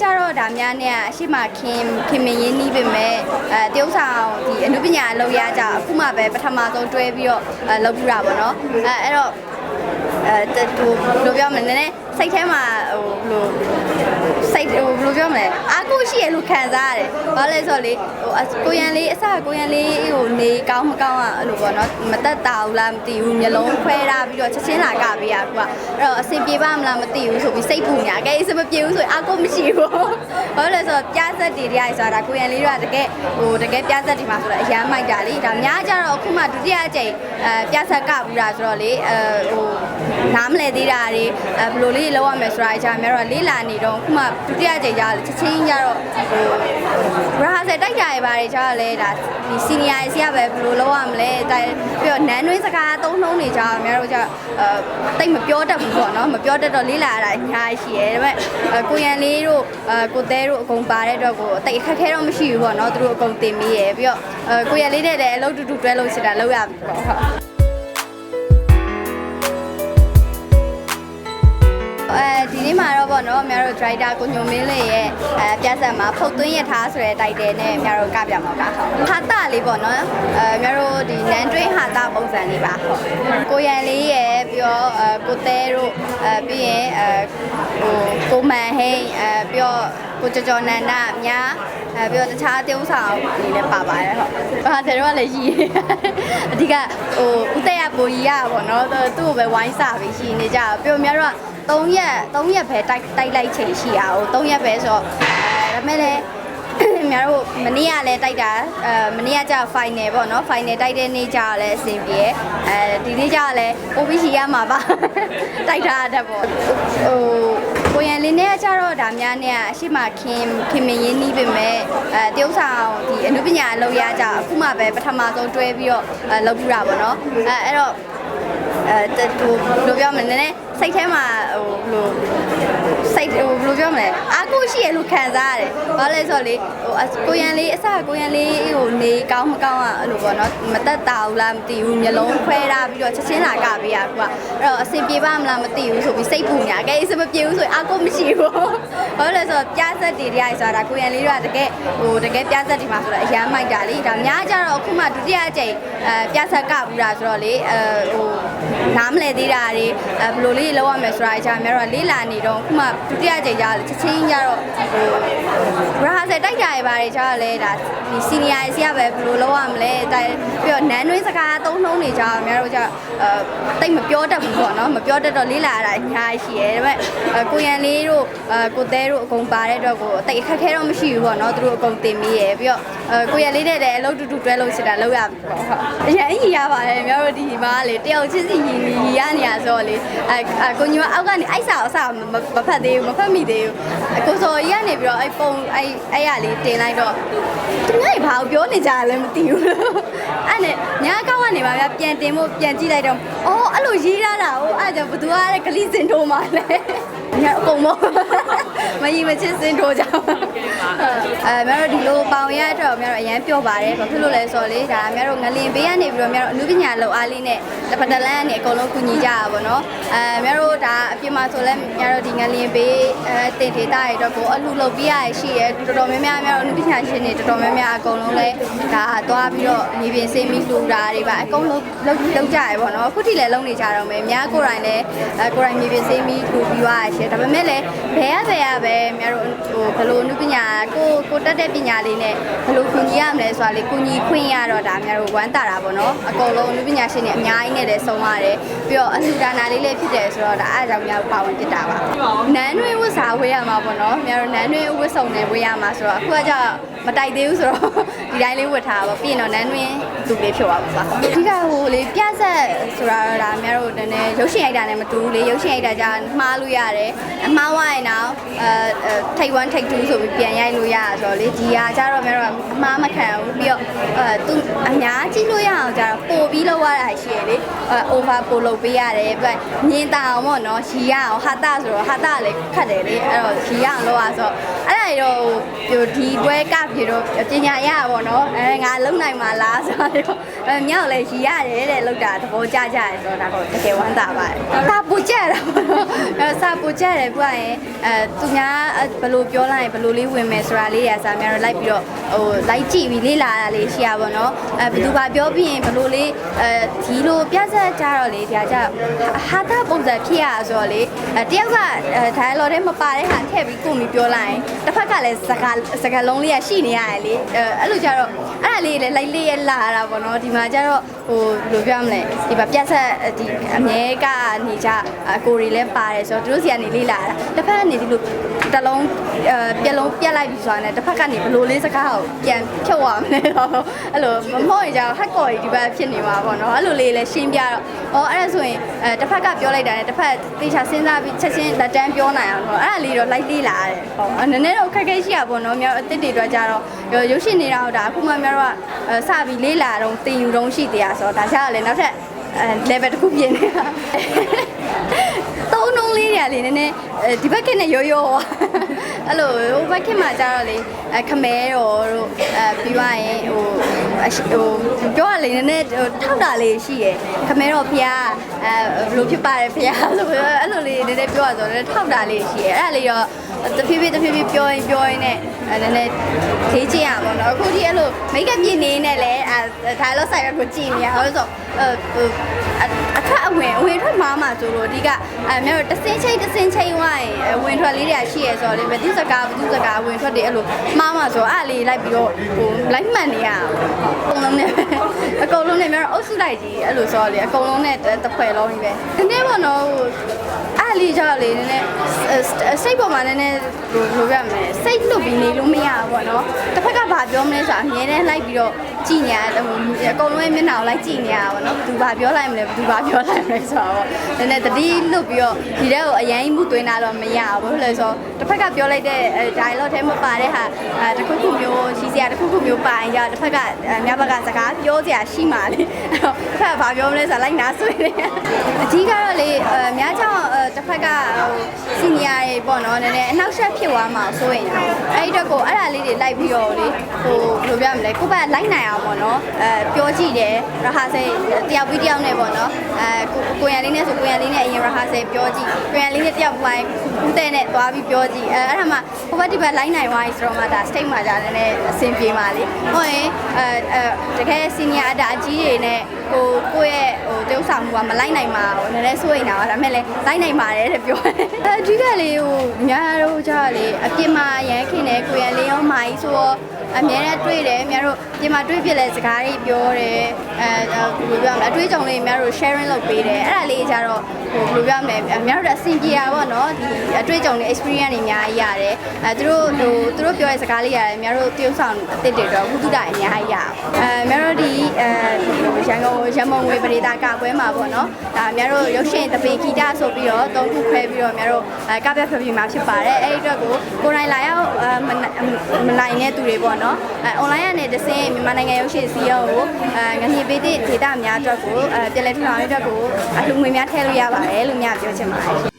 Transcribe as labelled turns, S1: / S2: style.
S1: ကြတော့ဒါများနဲ့အရှိမခင်ခင်မင်းရင်းနှီးပေမဲ့အဲတရုတ်ဆောင်ဒီအနုပညာအလုပ်ရကြအခုမှပဲပထမဆုံးတွဲပြီးတော့အဲလုပ်ပြတာပေါ့နော်အဲအဲ့တော့အဲဟိုဘယ်လိုပြောမလဲနည်းနည်းစိတ်ထဲမှာဟိုဘယ်လိုစိတ်ဟိုဘယ်လိုပြောမလဲအားကို ရှိရလို့ခံစားရတယ်ဘာလဲဆိုတော့လေဟိုအကိုရန်လေးအစကိုရန်လေးဟိုနေကောင်းမကောင်းอ่ะအဲ့လိုပေါ့နော်မတက်တာဘူးလားမသိဘူးမျိုးလုံးခွဲထားပြီးတော့ချက်ချင်းလာကပေးရကွာအဲ့တော့အဆင်ပြေပါမလားမသိဘူးဆိုပြီးစိတ်ပူညာကဲအဆင်မပြေဘူးဆိုရင်အားကိုမရှိဘူး ဘာလဲဆိုတော့ပြားဆက်တွေတရားကြီးဆိုတာကိုရန်လေးတို့ကတကယ်ဟိုတကယ်ပြားဆက်တွေမှာဆိုတော့အရန်မိုက်တာလေဒါများကြတော့အခုမှဒုတိယအကြိမ်အဲပြားဆက်ကဘူးတာဆိုတော့လေအဲဟိုနားမလဲသေးတာတွေအဲဘယ်လိုလေးလောက်ရမယ်ဆိုတာအကြမ်းများတော့လေးလာနေတော့အခုမှဒုတိယအကြိမ်ကြချက်ချင်းကြတော့ဟိုရာဟာဆက်တိုက်ကြရပါတယ်ကျတော့လေဒါဒီစီနီယာစီကပဲဘယ်လိုလောက်ရမလဲတိုင်ပြီးတော့နန်းတွင်းစကားသုံးနှုံးနေကြတော့များတို့ကြအဲတိတ်မပြောတတ်ဘူးပေါ့နော်မပြောတတ်တော့လေးလာရတာအများကြီးရှိရဲဒါပေမဲ့ကိုရန်လေးတို့အဲကိုသဲတို့အကုန်ပါတဲ့အတွက်ကိုတိတ်အခက်ခဲတော့မရှိဘူးပေါ့နော်သူတို့အကုန်တင်မိရဲပြီးတော့အဲကိုရန်လေးနဲ့လည်းအလုပ်တူတူတွဲလို့ရှိတာလောက်ရပြီပေါ့ဟုတ် အဲဒီနေ့မှာတော့ဗောနော်အများတို့ driver ကိုညုံမင်းလေးရဲ့အဲပြဿနာမှာဖုတ်သွင်းရထားဆိုတဲ့ title နဲ့အများတို့ကပြမှာပါဟုတ်ဟာတာလေးဗောနော်အဲအများတို့ဒီနန်တွင်းဟာတာပုံစံလေးပါဟုတ်ကိုရန်လေးရဲ့ပြီးတော့အဲကိုသဲတို့အဲပြီးရင်အဲဟိုကိုမန်ဟိန်းအဲပြီးတော့ကိုကျော်ကျော်နန္ဒအများအဲပြီးတော့တခြားတယောက်ဆောင်နေလည်းပါပါတယ်ဟုတ်ဟာတယ်တော့လည်းရှိအဓိကဟိုဦးသက်ရပိုကြီးရပါတော့နော်သူ့ကိုပဲဝိုင်းစာပြီးရှိနေကြပြီးတော့အများတို့က 3ရက်3ရက်ပဲတိုက်တိုက်လိုက်ချိန်ရှိရအောင်3ရက်ပဲဆိုတော့အဲဒါမဲ့လည်းများတို့မနေ့ကလည်းတိုက်တာအဲမနေ့ကကျ final ပေါ့နော် final တိုက်တဲ့နေ့ကျတော့လည်းအဆင်ပြေအဲဒီနေ့ကျတော့လည်း OBC ရမှာပါတိုက်ထားတတ်ပေါ့ဟိုကိုရန်လေးနဲ့ကျတော့ဒါများနဲ့အရှိမခင်ခင်မင်းရင်းနှီးပေမဲ့အဲတရုတ်ဆောင်ဒီအနုပညာအလုပ်ရကြအခုမှပဲပထမဆုံးတွဲပြီးတော့အဲလုပ်ပြတာပေါ့နော်အဲအဲ့တော့ အဲဟိုဘယ်လိုပြောမလဲနည်းနည်းစိတ်ထဲမှာဟိုဘယ်လို စိတ်ဟိုဘယ်လိုပြောမလဲအားကိုရှိရလို့ခံစားရတယ်။ဘာလဲဆိုတော့လေဟိုကိုရန်လေးအစကိုရန်လေးဟိုနေကောင်းမကောင်းอ่ะအဲ့လိုပေါ့နော်မတက်တာဘူးလားမသိဘူးမျိုးလုံးခွဲထားပြီးတော့ချက်ချင်းလာကပေးရကွာအဲ့တော့အဆင်ပြေပါမလားမသိဘူးဆိုပြီးစိတ်ပူညာကဲအဆင်မပြေဘူးဆိုရင်အားကိုမရှိဘူး။ဘာလဲဆိုတော့ပြားဆက်တွေတရားကြီးဆိုတာကိုရန်လေးတို့ကတကယ်ဟိုတကယ်ပြားဆက်တွေမှာဆိုတော့အရန်မိုက်တာလေဒါများကြတော့အခုမှဒုတိယအကြိမ်အဲပြားဆက်ကဘူးတာဆိုတော့လေအဲဟိုနားမလဲသေးတာတွေအဲဘယ်လိုလေးလောက်ရမယ်ဆိုတာအကြမ်းများတော့လေးလာနေတော့အခုမှဒုတိယကြိမ်ကြချက်ချင်းကြတော့ဟိုရာဟာဆက်တိုက်ကြရပါတယ်ကျတော့လေဒါဒီစီနီယာစီကပဲဘယ်လိုလောက်ရမလဲတိုင်ပြီးတော့နန်းတွင်းစကားသုံးနှုံးနေကြတော့များတို့ကြအဲတိတ်မပြောတတ်ဘူးပေါ့နော်မပြောတတ်တော့လေးလာရတာအများကြီးရှိရဲဒါပေမဲ့အဲကိုရန်လေးတို့အဲကိုသဲတို့အကုန်ပါတဲ့အတွက်ကိုတိတ်အခက်ခဲတော့မရှိဘူးပေါ့နော်သူတို့အကုန်တင်မိရဲပြီးတော့အဲကိုရန်လေးနဲ့လည်းအလုပ်တူတူတွဲလို့ရှိတာလောက်ရပြီပေါ့ဟုတ်အရင်ကြီးရပါတယ်များတို့ဒီမှာလေတယောက်ချင်းစီညီညီရနေရ ဆိုတော့လေအဲကိုညီမအောက်ကနေအိုက်စာအစမဖတ်သေးဘူးမဖတ်မိသေးဘူး ကိုစော်ကြီးကနေပြီးတော့အဲပုံအဲအဲ့ရလေးတင်လိုက်တော့သူများဘာကိုပြောနေကြလဲမသိဘူးအဲ့နဲ့ညာကောက်ကနေပါဗျာပြန်တင်ဖို့ပြန်ကြည့်လိုက်တော့အော်အဲ့လိုရေးရတာဟိုအဲ့ဒါဘသူကလည်းဂလိစင်ထိုးမှလဲညာအကုန်မမကြီးမချစ်စင်ထိုးကြပါအဲမြတော်ဒီလိုပေါင်ရအတွက်မြတော်အရန်ပြောပါတယ်ဘာဖြစ်လို့လဲဆိုတော့လေဒါမြတော်ငလင်ပေးရနေပြီးတော့မြတော်အနုပညာလောက်အားလေးနဲ့တစ်ဖက်တစ်လမ်းကနေအကုန်လုံးကူညီကြတာပေါ့နော်အဲမြတော်ဒါအပြင်မှာဆိုလဲမြတော်ဒီငလင်ပေးအဲတင်ဒေတာတွေတော့ကိုအလှလုပ်ပြရရှိရဲတော်တော်များများမြတော်အနုပညာရှင်တွေတော်တော်များများအကုန်လုံးလဲဒါသွားပြီးတော့မြေပြင်စေးမိလှူတာတွေပါအကုန်လုံးလုပ်လုပ်ကြရပေါ့နော်အခုထိလည်းလုပ်နေကြတော့မယ်များကိုယ်တိုင်လည်းအဲကိုယ်တိုင်မြေပြင်စေးမိလှူပြီးသွားရရှိဒါပေမဲ့လည်းဘယ်ရဘယ်ရပဲမြတော်ဟိုဘယ်လိုအနုပညာကိုကိုတက်တဲ့ပညာလေးနဲ့ဘယ်လိုကူညီရမလဲဆိုတာလေးကူညီခွင့်ရတော့ဒါမြတော်ဝမ်းတာတာပေါ့နော်အကုန်လုံးအနုပညာရှင်တွေအများကြီးနဲ့လည်းဆုံးရတယ်ပြီးတော့အလှူဒါနာလေးလည်းဖြစ်တယ်ဆိုတော့ဒါအားကြောင့်များပါဝင်ဖြစ်တာပါနန်းတွင်းဝတ်စာဝေးရမှာပေါ့နော်မြတော်နန်းတွင်းဝတ်စုံနဲ့ဝေးရမှာဆိုတော့အခုကကြောင့် မတိုက်သေးဘူးဆိုတော့ဒီတိုင်းလေးဝတ်ထားပါပြီးရင်တော့နန်းတွင်းသူလေးဖြစ်သွားပါပါအဓိကဟိုလေပြဆက်ဆိုတာတော့ဒါများတို့နည်းနည်းရုပ်ရှင်ရိုက်တာနဲ့မတူဘူးလေရုပ်ရှင်ရိုက်တာကြာမှားလို့ရတယ်အမှားဝရင်တော့အဲထိတ်1ထိတ်2ဆိုပြီးပြန်ရိုက်လို့ရတာဆိုတော့လေဒီဟာကျတော့များတို့အမှားမခံဘူးပြီးတော့အဲသူအများကြီးလို့ရအောင်ကျတော့ပို့ပြီးလောက်ရတာရှိရလေအဲ over ပို့လုပ်ပေးရတယ်ပြီးမြင်တာအောင်ပေါ့နော်ရီရအောင်ဟာတာဆိုတော့ဟာတာလည်းခတ်တယ်လေအဲ့တော့ရီရအောင်လောက်ရဆိုတော့အဲ့ဒါတွေတော့ဟိုဒီပွဲကဗပြေတော့ပညာရပါဘောနော်အဲငါလုံနိုင်မှာလားဆိုတော့အဲမြောက်လည်းရီရတယ်တဲ့လောက်တာသဘောကျကြတယ်ဆိုတော့ဒါတော့တကယ်ဝမ်းသာပါတယ်စာပူကြတာပေါ့နော်အဲစာပူကြတယ်ပြရင်အဲသူများဘယ်လိုပြောလိုက်ရင်ဘယ်လိုလေးဝင်မယ်ဆိုတာလေးတွေကစာများတော့လိုက်ပြီးတော့ဟိုလိုက်ကြည့်ပြီးလေ့လာတာလေးရှိရပါတော့အဲဘယ်သူဘာပြောပြီးရင်ဘယ်လိုလေးအဲဒီလိုပြဆက်ကြတော့လေဒါကြဟာတာပုံစံဖြစ်ရဆိုတော့လေအဲတယောက်ကအဲ dialogue ထဲမပါတဲ့ဟာထည့်ပြီးကိုယ်မီပြောလိုက်ရင်တစ်ဖက်ကလည်းစကားစကားလုံးလေးကရှိနေရတယ်လေအဲအဲ့လိုကြတော့အဲ့ဒါလေးလည်းလိုက်လေးရလာတာပေါ့နော်ဒီမှာကြတော့ဟိုဘယ်လိုပြောမလဲဒီမှာပြဆက်ဒီအမြဲကနေကြအကိုရီလည်းပါတယ်ဆိုတော့သူတို့စီကနေလေးလာတာတစ်ဖက်ကနေဒီလိုတစ်လုံး အဲပြက်လုံးပြက်လိုက်ပြီးဆိုတာနဲ့တစ်ဖက်ကနေဘယ်လိုလေးစကားကိုပြန်ဖြုတ်ရမလဲတော့အဲ့လိုမဟုတ်ရင်ကြတော့ဟက်ကော်ကြီးဒီဘက်ဖြစ်နေမှာပေါ့နော်အဲ့လိုလေးလည်းရှင်းပြတော့ဩအဲ့ဒါဆိုရင်အဲတစ်ဖက်ကပြောလိုက်တာနဲ့တစ်ဖက်တေချာစဉ်းစားပြီးချက်ချင်းလက်တန်းပြောနိုင်အောင်တော့အဲ့ဒါလေးတော့လိုက်လေးလာရတယ်ဟုတ်နည်းနည်းတော့ခက်ခဲရှိရပေါ့နော်မြောက်အစ်စ်တွေတော့ကြတော့ရုပ်ရှင်နေတာဟုတ်တာအခုမှမြောက်တော့စပြီးလေးလာတော့တင်ယူတော့ရှိသေးရဆိုတော့ဒါကြတော့လေနောက်ထပ် အဲ level တစ်ခုပြင်နေတာသုံးလုံးလေးတွေကလေနည်းနည်းဒီဘက်ကနဲ့ရိုးရိုးအဲ့လိုဟိုဘက်ကမှာကြတော့လေအဲခမဲတော်တို့အဲပြီးသွားရင်ဟိုဟိုပြောရလေနည်းနည်းထောက်တာလေးရှိရယ်ခမဲတော်ဖျားအဲဘလို့ဖြစ်ပါတယ်ဖျားဆိုအဲ့လိုလေးနည်းနည်းပြောရဆိုတော့ထောက်တာလေးရှိရယ်အဲ့ဒါလေးတော့ တဖြည်းဖြည်းတဖြည်းဖြည်းပြောရင်ပြောရင်နဲ့အဲနည်းနည်းခေးကြည့်ရပါတော့အခုဒီအဲ့လိုမိတ်ကပ်ပြင်းနေနဲ့လဲအဲဒါလို့ဆိုင်ကကိုကြည့်နေရအောင်ဆိုအဲဟိုအခက်အဝင်အဝင်ထွက်မှာမှာဆိုလို့အဓိကအဲမြေတစင်းချိန်တစင်းချိန်ဝိုင်းဝင်ထွက်လေးတွေရှိရဆိုတော့လေဘယ်သူစကားဘယ်သူစကားဝင်ထွက်တွေအဲ့လိုမှားမှာဆိုအဲ့လေးလိုက်ပြီးတော့ဟိုလိုက်မှန်နေရအောင်အကုန်လုံးနဲ့အကုန်လုံးနဲ့မြေအုပ်စုလိုက်ကြီးအဲ့လိုဆိုတော့လေအကုန်လုံးနဲ့တစ်ဖွဲ့လုံးကြီးပဲဒီနေ့ပေါ့နော်ဟိုအဲ့လေးကြောက်လေနည်းနည်းစိတ်ပေါ်မှာနည်းနည်းဟိုလိုရမယ်စိတ်လွတ်ပြီးနေလို့မရဘူးပေါ့နော်တစ်ဖက်ကဘာပြောမလဲဆိုတာအမြဲတမ်းလိုက်ပြီးတော့ကြည်ညာဟိုအကုန်လုံးရဲ့မျက်နှာကိုလိုက်ကြည့်နေရတာပေါ့နော်ဘသူဘာပြောလိုက်မလဲဘသူဘာပြောလိုက်မလဲဆိုတော့နည်းနည်းတတိလွတ်ပြီးတော့ဒီတဲ့ကိုအရင်မှုသွင်းတာတော့မရဘူးလို့ဆိုတစ်ဖက်ကပြောလိုက်တဲ့ dialogue ထဲမှာပါတဲ့ဟာအဲတစ်ခုခုမျိုးရှိစရာတစ်ခုခုမျိုးပါရင်ကြတစ်ဖက်ကမြဘကစကားပြောစရာရှိမှလေအဲ့တော့တစ်ဖက်ကဘာပြောမလဲဆိုတော့လိုက်နာဆွေးနေအကြီးကတော့လေအများကြောင့်တစ် ဖက်ကဟိုစီနီယာတွေပေါ့နော်နည်းနည်းအနောက်ရှက်ဖြစ်သွားမှာဆိုရင်အဲ့ဒီတော့ကိုအဲ့ဒါလေးတွေလိုက်ပြီးတော့လေဟိုဘယ်လိုပြောမလဲကိုယ့်ဘက်လိုက်နိုင်အောင်ပေါ့နော်အဲပြောကြည့်တယ်ရဟာစေတယောက်ပြီးတယောက်နဲ့ပေါ့နော်အဲကိုကိုရလေးနဲ့ဆိုကိုရလေးနဲ့အရင်ရဟာစေပြောကြည့်ကိုရလေးနဲ့တယောက်ပိုင်းဦးတဲ့နဲ့သွားပြီးပြောကြည့်အဲအဲ့ဒါမှဟိုဘက်ဒီဘက်လိုက်နိုင်သွားပြီဆိုတော့မှဒါ state မှာじゃလည်းအဆင်ပြေပါလေဟုတ်ရင်အဲအဲတကယ် senior အတာအကြီးတွေနဲ့ကိုကိုရဲ့ဟိုတုပ်ဆောင်မှုကမလိုက်နိုင်ပါဘူးနည်းနည်းစိုးရိမ်တာပါဒါပေမဲ့လည်းလိုက်နိုင်ပါတယ်တဲ့ပြောတယ်အဓိကလေးဟိုများတော့ကြလေအပြစ်မှာရမ်းခင်တယ်ကိုရလေးရောမာကြီးဆိုတော့အမြဲတမ်းတွေ့တယ်များတို့ပြင်မှာတွေ့ပြလဲစကားတွေပြောတယ်အဲဘယ်လိုပြောမလဲအတွေ့အကြုံလေးများတို့ sharing လုပ်ပေးတယ်အဲ့ဒါလေးကြတော့ဟိုဘယ်လိုပြောမလဲများတို့အဆင်ပြေတာပေါ့နော်ဒီအတွေ့အကြုံတွေ experience တွေအများကြီးရတယ်အဲသူတို့ဟိုသူတို့ပြောတဲ့စကားလေးရတယ်များတို့တရုပ်ဆောင်အစ်စ်တွေတော့ဘုသူတအများကြီးရအောင်အဲများတို့ဒီအဲရန်ကုန်ရမုံငွေပရိသတ်ကပွဲမှာပေါ့နော်ဒါများတို့ရုပ်ရှင်တပင်ဂီတဆိုပြီးတော့သုံးခုခွဲပြီးတော့များတို့အဲကပြဖပြမှာဖြစ်ပါတယ်အဲ့ဒီအတွက်ကိုကိုယ်တိုင်လာရောက်မနိုင်တဲ့သူတွေပေါ့နော်အဲ online ကနေတစင်းမြန်မာနိုင်ငံရုပ်ရှင်စီးရုံးကိုအဲငနေပေးတဲ့ဒေတာများအတွက်ကိုအဲပြည်လဲထထောင်ရေးအတွက်ကိုအလှငွေများထည့်လို့ရပါတယ်လို့များပြောချင်ပါတယ်